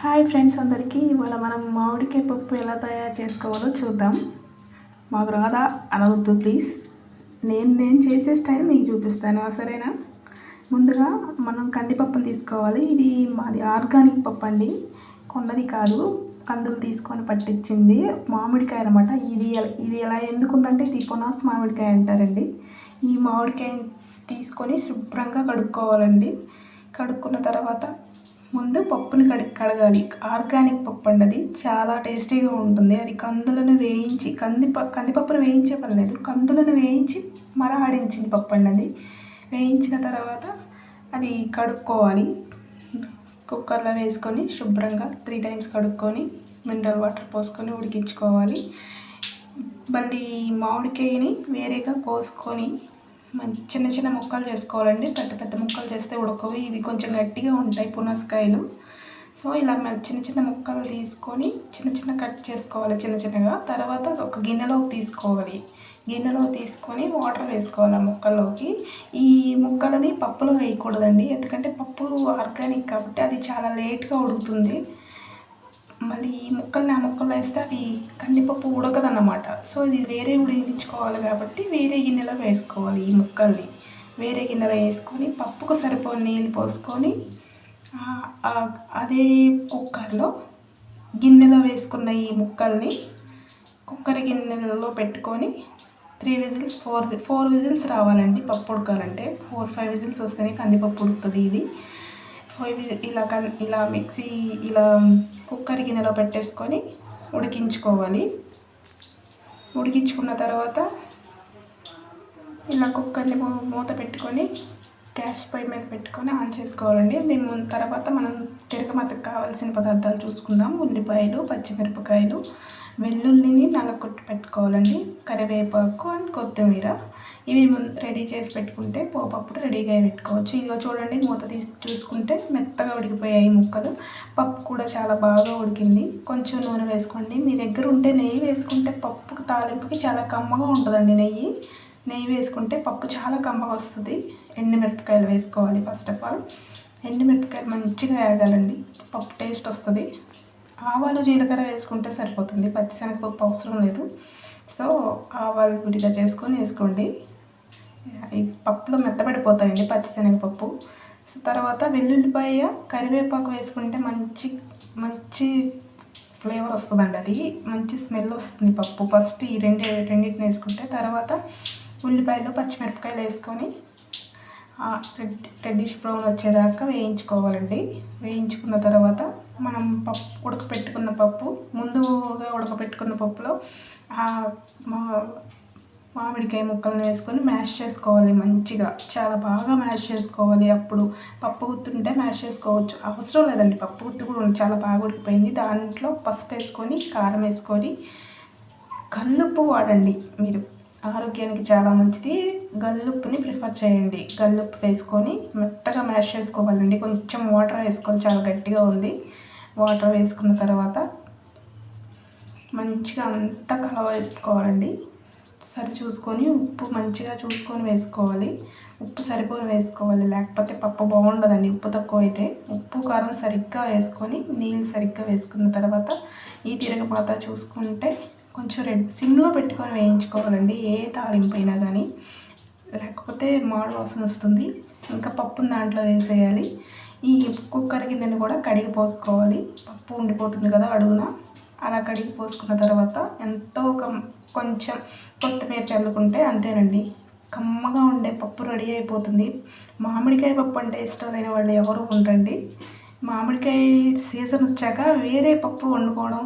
Hi friends అందరికీ. ఇవాళ మనం మామిడికాయ పప్పు ఎలా తయారు చేసుకోవాలో చూద్దాం. మాకు రాదా అనవద్దు ప్లీజ్. నేను నేను చేసే స్టైల్ మీకు చూపిస్తాను సరేనా? ముందుగా మనం కందిపప్పును తీసుకోవాలి. ఇది మాది ఆర్గానిక్ పప్పు అండి. కొన్నది కాదు కందులు తీసుకొని పట్టించింది మామిడికాయ అనమాట ఇది ఇది ఎలా ఎందుకు ఉందంటే ఇది పొనాస్ మామిడికాయ అంటారండి. ఈ మామిడికాయ తీసుకొని శుభ్రంగా కడుక్కోవాలండి. కడుక్కున్న తర్వాత ముందు పప్పుని కడి కడగాలి. ఆర్గానిక్ పప్పు అండి అది. చాలా టేస్టీగా ఉంటుంది. అది కందులను వేయించి కంది కందిపప్పును వేయించే పర్లేదు కందులను వేయించి మర ఆడించింది పప్పు అండి అది. వేయించిన తర్వాత అది కడుక్కోవాలి. కుక్కర్లో వేసుకొని శుభ్రంగా త్రీ టైమ్స్ కడుక్కొని మినరల్ వాటర్ పోసుకొని ఉడికించుకోవాలి. మళ్ళీ మామిడికాయని వేరేగా కోసుకొని మంచి చిన్న చిన్న ముక్కలు చేసుకోవాలండి. పెద్ద పెద్ద ముక్కలు చేస్తే ఉడకవు. ఇవి కొంచెం గట్టిగా ఉంటాయి పునసకాయలు. సో ఇలా చిన్న చిన్న ముక్కలు తీసుకొని చిన్న చిన్న కట్ చేసుకోవాలి చిన్న చిన్నగా. తర్వాత ఒక గిన్నెలోకి తీసుకోవాలి. గిన్నెలో తీసుకొని వాటర్ వేసుకోవాలి ఆ ముక్కల్లోకి. ఈ ముక్కలని పప్పులో వేయకూడదండి. ఎందుకంటే పప్పు ఆర్గానిక్ కాబట్టి అది చాలా లేట్గా ఉడుకుతుంది. మళ్ళీ ఈ ముక్కల్ని ఆ ముక్కలు వేస్తే అవి కందిపప్పు ఉడకదన్నమాట. సో ఇది వేరే ఉడికించుకోవాలి కాబట్టి వేరే గిన్నెలో వేసుకోవాలి ఈ ముక్కల్ని. వేరే గిన్నెలో వేసుకొని పప్పుకు సరిపోని నీళ్ళు పోసుకొని అదే కుక్కర్లో గిన్నెలో వేసుకున్న ఈ ముక్కల్ని కుక్కర్ గిన్నెలలో పెట్టుకొని three whistles four four whistles రావాలండి పప్పు ఉడకాలంటే. ఫోర్ ఫైవ్ విజిల్స్ వస్తేనే కందిపప్పు ఉడుకుతుంది ఇది. ఫైవ్ ఇలా కన్ ఇలా మిక్సీ ఇలా కుక్కర్ గిన్నెలో పెట్టేసుకొని ఉడికించుకోవాలి. ఉడికించుకున్న తర్వాత ఇలా కుక్కర్ని మూత పెట్టుకొని గ్యాస్ పొయ్యి మీద పెట్టుకొని ఆన్ చేసుకోవాలండి. మేము తర్వాత మనం తిరగమతకు కావాల్సిన పదార్థాలు చూసుకుందాం. ఉల్లిపాయలు పచ్చిమిరపకాయలు వెల్లుల్లిని నలకొట్టి పెట్టుకోవాలండి. కరివేపాకు అండ్ కొత్తిమీర. ఇవి రెడీ చేసి పెట్టుకుంటే పోపప్పుడు రెడీగా పెట్టుకోవచ్చు. ఇదిగో చూడండి మూత తీసి చూసుకుంటే మెత్తగా ఉడికిపోయాయి ముక్కలు. పప్పు కూడా చాలా బాగా ఉడికింది. కొంచెం నూనె వేసుకోండి. మీ దగ్గర ఉంటే నెయ్యి వేసుకుంటే పప్పుకి తాలింపుకి చాలా కమ్మగా ఉంటుందండి నెయ్యి. నెయ్యి వేసుకుంటే పప్పు చాలా కమ్మగా వస్తుంది. ఎండుమిరపకాయలు వేసుకోవాలి ఫస్ట్ ఆఫ్ ఆల్ ఎండుమిరపకాయలు మంచిగా వేగాలండి. పప్పు టేస్ట్ వస్తుంది. ఆవాలు జీలకర్ర వేసుకుంటే సరిపోతుంది. పచ్చిశనగపప్పు అవసరం లేదు. సో ఆవాలు గుడిగా చేసుకొని వేసుకోండి. ఈ పప్పులో మెత్తబడిపోతాయండి పచ్చిశనగపప్పు. తర్వాత వెల్లుల్లిపాయ కరివేపాకు వేసుకుంటే మంచి మంచి ఫ్లేవర్ వస్తుందండి. అది మంచి స్మెల్ వస్తుంది పప్పు. ఫస్ట్ ఈ రెండు రెండింటిని వేసుకుంటే తర్వాత ఉల్లిపాయలు పచ్చిమిరపకాయలు వేసుకొని రెడ్ రెడ్డిష్ బ్రౌన్ వచ్చేదాకా వేయించుకోవాలండి. వేయించుకున్న తర్వాత మనం పప్పు ఉడకపెట్టుకున్న పప్పు ముందుగా ఉడకపెట్టుకున్న పప్పులో మామిడికాయ ముక్కలను వేసుకొని మ్యాష్ చేసుకోవాలి మంచిగా. చాలా బాగా మ్యాష్ చేసుకోవాలి అప్పుడు. పప్పు గుత్తుంటే మ్యాష్ చేసుకోవచ్చు. అవసరం లేదండి పప్పు గుత్తు కూడా చాలా బాగా ఉడికిపోయింది. దాంట్లో పసుపు వేసుకొని కారం వేసుకొని కల్లుప్పు వాడండి మీరు. ఆరోగ్యానికి చాలా మంచిది. గల్లుప్పుని ప్రిఫర్ చేయండి. గల్లుప్పు వేసుకొని మెత్తగా మ్యాష్ చేసుకోవాలండి. కొంచెం వాటర్ వేసుకొని చాలా గట్టిగా ఉంది. వాటర్ వేసుకున్న తర్వాత మంచిగా అంతా కలవ వేసుకోవాలండి సరి చూసుకొని ఉప్పు మంచిగా చూసుకొని వేసుకోవాలి. ఉప్పు సరిపోని వేసుకోవాలి. లేకపోతే పప్పు బాగుండదండి. ఉప్పు తక్కువ అయితే ఉప్పు కారం సరిగ్గా వేసుకొని నీళ్ళు సరిగ్గా వేసుకున్న తర్వాత ఈ తిరగపాత చూసుకుంటే కొంచెం రెడ్ సిమ్లో పెట్టుకొని వేయించుకోవాలండి ఏ తాలింపు అయినా కానీ. లేకపోతే మాడు వాసన వస్తుంది ఇంకా పప్పును దాంట్లో వేసేయాలి. ఈ కుక్కర్ గిన్నెని కూడా కడిగి పోసుకోవాలి. పప్పు ఉండిపోతుంది కదా అడుగున. అలా కడిగి పోసుకున్న తర్వాత ఎంతో కొంచెం కొత్తిమీర చల్లుకుంటే అంతేనండి. కమ్మగా ఉండే పప్పు రెడీ అయిపోతుంది. మామిడికాయ పప్పు అంటే ఇష్టం లేని వాళ్ళు ఎవరు ఉండరండి. మామిడికాయ సీజన్ వచ్చాక వేరే పప్పు వండుకోవడం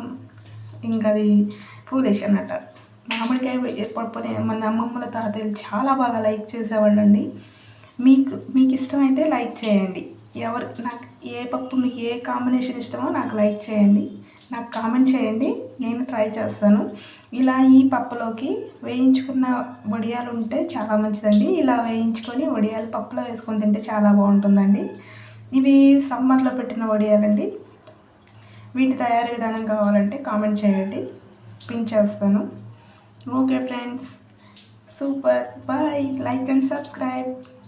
ఇంకా అది ఫూలిష్ అన్నట్టు మామిడికాయ పప్పుని మన అమ్మమ్మల తాతయ్యలు చాలా బాగా లైక్ చేసేవాళ్ళండి. మీకు మీకు ఇష్టమైతే లైక్ చేయండి. ఎవరు నాకు ఏ పప్పు మీకు ఏ కాంబినేషన్ ఇష్టమో నాకు లైక్ చేయండి. నాకు కామెంట్ చేయండి నేను ట్రై చేస్తాను. ఇలా ఈ పప్పులోకి వేయించుకున్న వడియాలు ఉంటే చాలా మంచిదండి. ఇలా వేయించుకొని వడియాలు పప్పులో వేసుకొని తింటే చాలా బాగుంటుందండి. ఇవి సమ్మర్లో పెట్టిన వడియాలండి. వీటి తయారీ విధానం కావాలంటే కామెంట్ చేయండి. పిన్ చేస్తాను. Okay friends. Super. Bye. Like and subscribe.